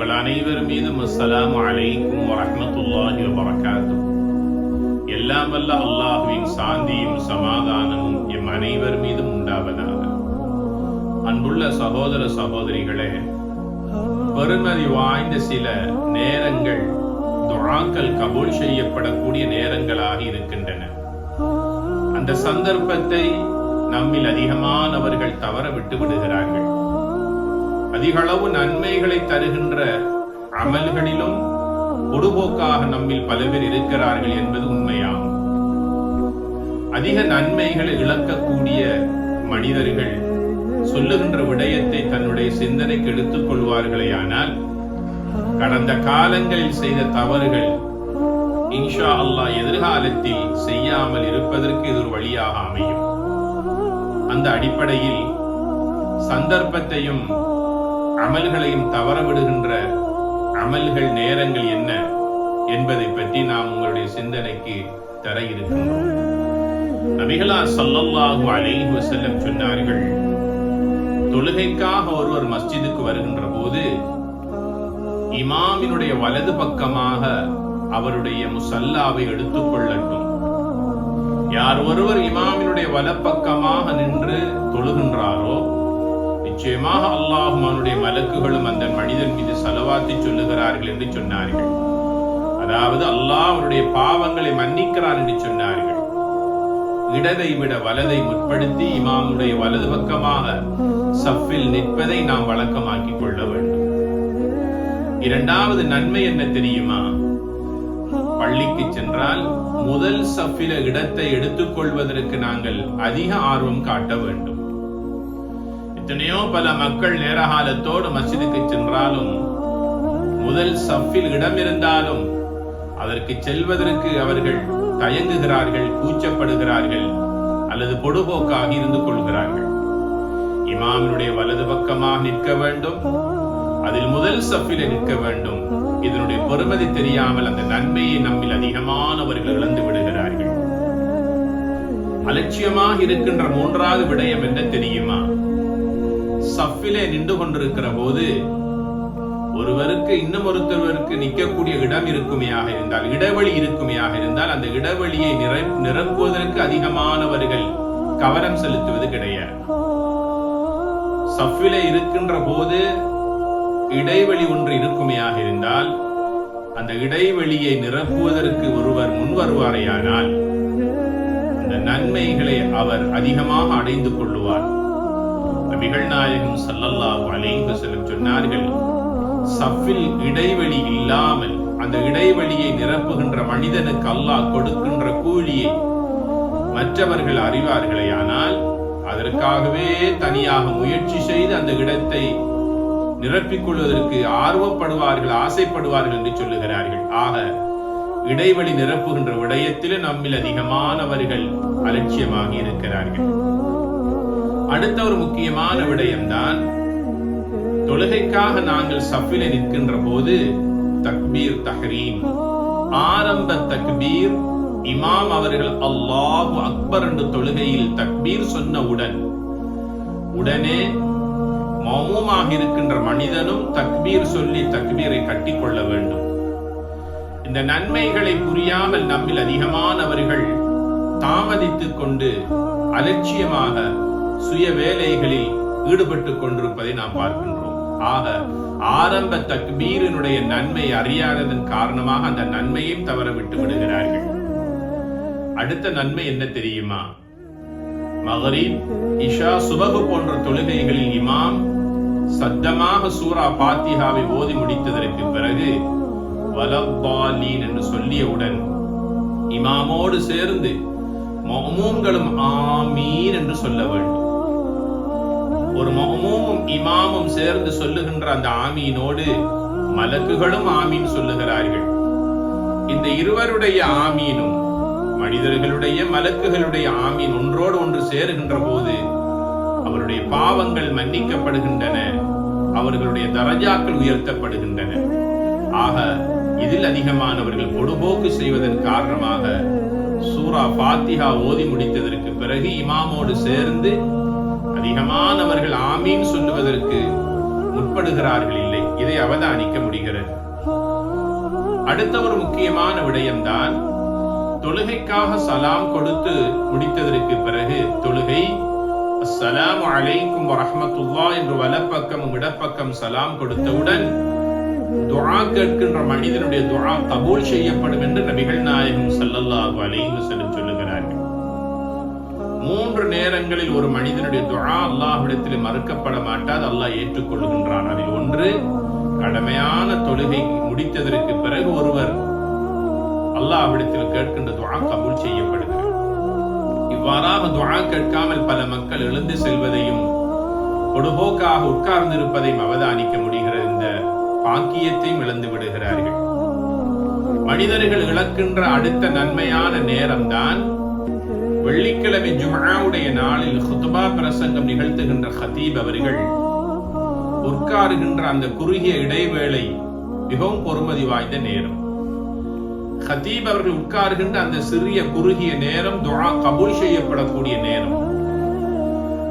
உங்கள் அனைவர் மீதும் அஸ்லாம் அலைக்கும் வரமத்துல்லாஹி வரகாத்தும் எல்லாம் வல்ல அல்லாஹுவின் சாந்தியும் சமாதானமும் எம் அனைவர் மீதும் உண்டாவதாக. அன்புள்ள சகோதர சகோதரிகளே பெருமதி வாய்ந்த சில நேரங்கள் துழாக்கள் கபூல் செய்யப்படக்கூடிய நேரங்களாக இருக்கின்றன. அந்த சந்தர்ப்பத்தை நம்மில் அதிகமானவர்கள் தவற விட்டு விடுகிறார்கள் அதிகளவு நன்மைகளை தருகின்ற அமல்களிலும் பொடுபோக்காக நம்மில் பல பேர் இருக்கிறார்கள் என்பது உண்மையாகும். அதிக நன்மைகளை இழக்கக்கூடிய மனிதர்கள் சொல்லுகின்ற விடயத்தை தன்னுடைய சிந்தனைக்கு எடுத்துக் கொள்வார்களேயானால் கடந்த காலங்களில் செய்த தவறுகள் இன்ஷா அல்லாஹ் எதிர்காலத்தில் செய்யாமல் இருப்பதற்கு இது ஒரு வழியாக அமையும். அந்த அடிப்படையில் சந்தர்ப்பத்தையும் அமல்களையும் தவறவிடுகின்ற அமல்கள் நேரங்கள் என்ன என்பதை பற்றி நாம் உங்களுடைய சிந்தனைக்கு தர இருக்கின்றோம் நபிகளார் அலைஹி சொன்னார்கள் தொழுகைக்காக ஒருவர் மஸ்ஜிதுக்கு வருகின்ற போது இமாமினுடைய வலது பக்கமாக அவருடைய முசல்லாவை எடுத்துக் கொள்ளட்டும். யார் ஒருவர் இமாமினுடைய வலப்பக்கமாக நின்று தொழுகின்றாரோ நிச்சயமாக அல்லாஹுமானுடைய மலக்குகளும் அந்த மனிதன் மீது செலவாத்தி சொல்லுகிறார்கள் என்று சொன்னார்கள். அதாவது அல்லாஹ் அவருடைய பாவங்களை மன்னிக்கிறான் என்று சொன்னார்கள். இடதை விட வலதை முற்படுத்தி இமாமுடைய வலது பக்கமாக சஃபில் நிற்பதை நாம் வழக்கமாக்கிக் கொள்ள வேண்டும். இரண்டாவது நன்மை என்ன தெரியுமா? பள்ளிக்கு சென்றால் முதல் சஃபில இடத்தை எடுத்துக்கொள்வதற்கு நாங்கள் அதிக ஆர்வம் காட்ட வேண்டும். எத்தனையோ பல மக்கள் நேரகாலத்தோடு மசிதுக்கு சென்றாலும் முதல் சஃபில் இடம் இருந்தாலும் அதற்கு செல்வதற்கு அவர்கள் தயங்குகிறார்கள் கூச்சப்படுகிறார்கள் அல்லது பொடுபோக்காக இருந்து கொள்கிறார்கள். இமாமினுடைய வலது பக்கமாக நிற்க வேண்டும் அதில் முதல் சஃபில நிற்க வேண்டும். இதனுடைய பெருமதி தெரியாமல் அந்த நன்மையை நம்மில் அதிகமானவர்கள் இழந்து விடுகிறார்கள். அலட்சியமாக இருக்கின்ற மூன்றாவது விடயம் என்ன தெரியுமா? சஃபிலே நின்று கொண்டிருக்கிற போது ஒருவருக்கு இன்னும் ஒருத்தருக்கு நிற்கக்கூடிய இடம் இருக்குமையாக இருந்தால் இடைவெளி இருக்குமையாக இருந்தால் அந்த இடைவெளியை நிறை நிரப்புவதற்கு அதிகமானவர்கள் கவனம் செலுத்துவது கிடையாது. சஃபிலே இருக்கின்ற போது இடைவெளி ஒன்று இருக்குமையாக இருந்தால் அந்த இடைவெளியை நிரப்புவதற்கு ஒருவர் முன் வருவாரையானால் அந்த நன்மைகளை அவர் அதிகமாக அடைந்து கொள்ளுவார். நபிகள் நாயகம் சல்லல்லாஹு அலைஹி வஸல்லம் சொன்னார்கள் சஃபில் இடைவெளி இல்லாமல் அந்த இடைவெளியை நிரப்புகின்ற மனிதனுக்கு அல்லாஹ் கொடுக்கின்ற கூலியை மற்றவர்கள் அறிவார்களேயானால் அதற்காகவே தனியாக முயற்சி செய்து அந்த இடத்தை நிரப்பிக் கொள்வதற்கு ஆர்வப்படுவார்கள் ஆசைப்படுவார்கள் என்று சொல்லுகிறார்கள். ஆக இடைவெளி நிரப்புகின்ற விடயத்தில் நம்மில் அதிகமானவர்கள் அலட்சியமாகி இருக்கிறார்கள். அடுத்த ஒரு முக்கியமான விடயம்தான் தொழுகைக்காக நாங்கள் சஃபில நிற்கின்ற போது தக்பீர் தஹரீம். ஆரம்ப தக்பீர் இமாம் அவர்கள் அல்லாஹு அக்பர் என்று தொழுகையில் தக்பீர் சொன்னவுடன் உடனே மௌனமாக இருக்கின்ற மனிதனும் தக்பீர் சொல்லி தக்பீரை கட்டிக்கொள்ள வேண்டும். இந்த நன்மைகளை புரியாமல் நம்மில் அதிகமானவர்கள் தாமதித்துக் கொண்டு அலட்சியமாக சுய வேலைகளில் ஈடுபட்டுக் கொண்டிருப்பதை நாம் பார்க்கின்றோம். ஆக ஆரம்ப தக்பீரினுடைய நன்மை அறியாததன் காரணமாக அந்த நன்மையும் தவற விட்டு விடுகிறார்கள். அடுத்த நன்மை என்ன தெரியுமா? மகரீப் இஷா சுபகு போன்ற தொழுகைகளில் இமாம் சத்தமாக சூரா பாத்திகாவை ஓதி முடித்ததற்கு பிறகு வலப்பாலீன் என்று சொல்லியவுடன் இமாமோடு சேர்ந்து மொமூம்களும் ஆமீன் என்று சொல்ல வேண்டும். ஒரு மொமூமும் இமாமும் சேர்ந்து சொல்லுகின்ற அந்த ஆமீனோடு மலக்குகளும் ஆமீன் சொல்லுகிறார்கள். இந்த இருவருடைய ஆமீனும் மனிதர்களுடைய மலக்குகளுடைய ஆமீன் ஒன்றோடு ஒன்று சேருகின்ற போது அவருடைய பாவங்கள் மன்னிக்கப்படுகின்றன அவர்களுடைய தரஜாக்கள் உயர்த்தப்படுகின்றன. ஆக இதில் அதிகமானவர்கள் பொடுபோக்கு செய்வதன் காரணமாக சூரா பாத்திகா ஓதி முடித்ததற்கு பிறகு இமாமோடு சேர்ந்து அதிகமானவர்கள் ஆமீன் சொல்லுவதற்கு முற்படுகிறார்கள் இல்லை. இதை அவதானிக்க முடிகிறது. அடுத்த ஒரு முக்கியமான விடயம்தான் தொழுகைக்காக சலாம் கொடுத்து முடித்ததற்கு பிறகு தொழுகை அஸ்ஸலாமு அலைக்கும் வரஹ்மத்துல்லா என்று வலப்பக்கமும் இடப்பக்கம் சலாம் கொடுத்தவுடன் துஆ கேட்கின்ற மனிதனுடைய துஆ கபூல் செய்யப்படும் என்று நபிகள் நாயகம் சல்லல்லாஹு அலைஹி வஸல்லம் சொல்லுகிறார்கள். மூன்று நேரங்களில் ஒரு மனிதனுடைய துஆ அல்லாஹிடத்தில் மறுக்கப்பட மாட்டாது. அல்லாஹ் ஏற்றுக்கொள்கின்றான். அதில் ஒன்று கடமையான தொழுகை முடித்ததற்கு பிறகு ஒருவர் அல்லாஹ்விடத்தில் கேட்கின்ற துஆ கபூல் செய்யப்படுகிறது இவ்வாறாக துஆ கேட்காமல் பல மக்கள் எழுந்து செல்வதையும் பொடுபோக்காக உட்கார்ந்திருப்பதையும் அவதானிக்க முடிகிற இந்த பாக்கியத்தையும் இழந்து விடுகிறார்கள். மனிதர்கள் இழக்கின்ற அடுத்த நன்மையான நேரம்தான் வெள்ளிக்கிழமை ஜுமாவுடைய நாளில் ஹுத்பா பிரசங்கம் நிகழ்த்துகின்ற ஹதீப் அவர்கள் உட்காருகின்ற அந்த குறுகிய இடைவேளை மிகவும் பொறுமதி வாய்ந்த நேரம். ஹதீப் அவர்கள் உட்காருகின்ற அந்த சிறிய குறுகிய நேரம் துஆ கபூல் செய்யப்படக்கூடிய நேரம்.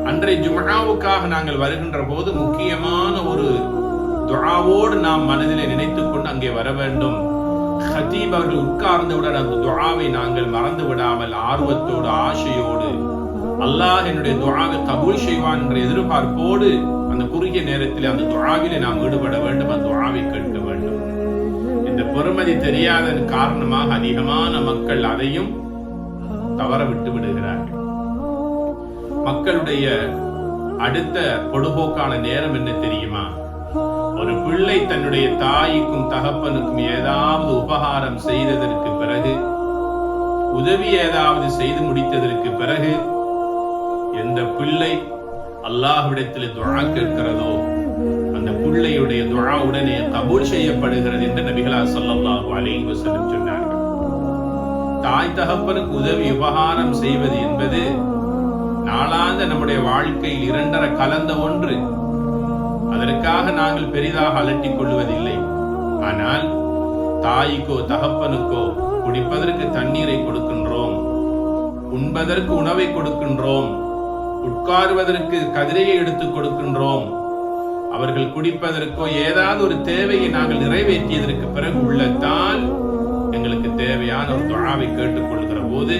அன்றை ஜுமாவுக்காக நாங்கள் வருகின்ற போது முக்கியமான ஒரு துஆவோடு நாம் மனதிலே நினைத்துக் கொண்டு அங்கே வர வேண்டும். ஹதீப் அவர்கள் உட்கார்ந்தவுடன் அந்த துவாவை நாங்கள் மறந்து விடாமல் ஆர்வத்தோடு ஆசையோடு அல்லாஹ் என்னுடைய துவாவை கபூல் செய்வான் என்ற எதிர்பார்ப்போடு அந்த குறுகிய நேரத்தில் அந்த துவாவிலே நாம் ஈடுபட வேண்டும் அந்த துவாவை கேட்க வேண்டும். இந்த பெருமதி தெரியாதன் காரணமாக அதிகமான மக்கள் அதையும் தவற விட்டு விடுகிறார்கள். மக்களுடைய அடுத்த பொடுபோக்கான நேரம் என்ன தெரியுமா? ஒரு பிள்ளை தன்னுடைய தாய்க்கும் தகப்பனுக்கும் ஏதாவது உபகாரம் செய்ததற்கு பிறகு உதவி ஏதாவது செய்து முடித்ததற்கு பிறகு எந்த பிள்ளை அல்லாஹ்விடத்தில் துழா கேட்கிறதோ அந்த பிள்ளையுடைய துழா உடனே கபூல் செய்யப்படுகிறது என்று நபிகளா சொல்லல்லாஹு அலைஹி வஸல்லம் சொன்னார்கள். தாய் தகப்பனுக்கு உதவி உபகாரம் செய்வது என்பது நாளாந்த நம்முடைய வாழ்க்கையில் இரண்டர கலந்த ஒன்று. அதற்காக நாங்கள் பெரிதாக அலட்டிக் கொள்வதில்லை ஆனால் தாய்க்கோ தகப்பனுக்கோ குடிப்பதற்கு தண்ணீரை கொடுக்கின்றோம். உண்பதற்கு உணவை கொடுக்கின்றோம். உட்காருவதற்கு கதிரையை எடுத்துக் கொடுக்கின்றோம். அவர்கள் குடிப்பதற்கோ ஏதாவது ஒரு தேவையை நாங்கள் நிறைவேற்றியதற்கு பிறகு உள்ளத்தால் எங்களுக்கு தேவையான ஒரு துழாவை கேட்டுக்கொள்கிற போது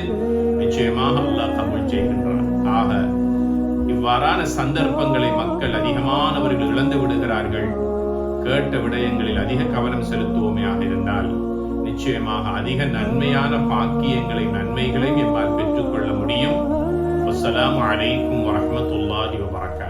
நிச்சயமாக அல்லாஹ் தமிழ் செய்கின்றான். ஆக இவ்வாறான சந்தர்ப்பங்களை மக்கள் அதிகமானவர்கள் இழந்து விடுகிறார்கள். கேட்ட விடயங்களில் அதிக கவனம் செலுத்துவோமையாக இருந்தால் நிச்சயமாக அதிக நன்மையான பாக்கியங்களை நன்மைகளையும் எம்மால் பெற்றுக்கொள்ள முடியும். அஸ்லாம் அலைக்கும் வரமத்துல்லாஹி வபரகாத்துஹு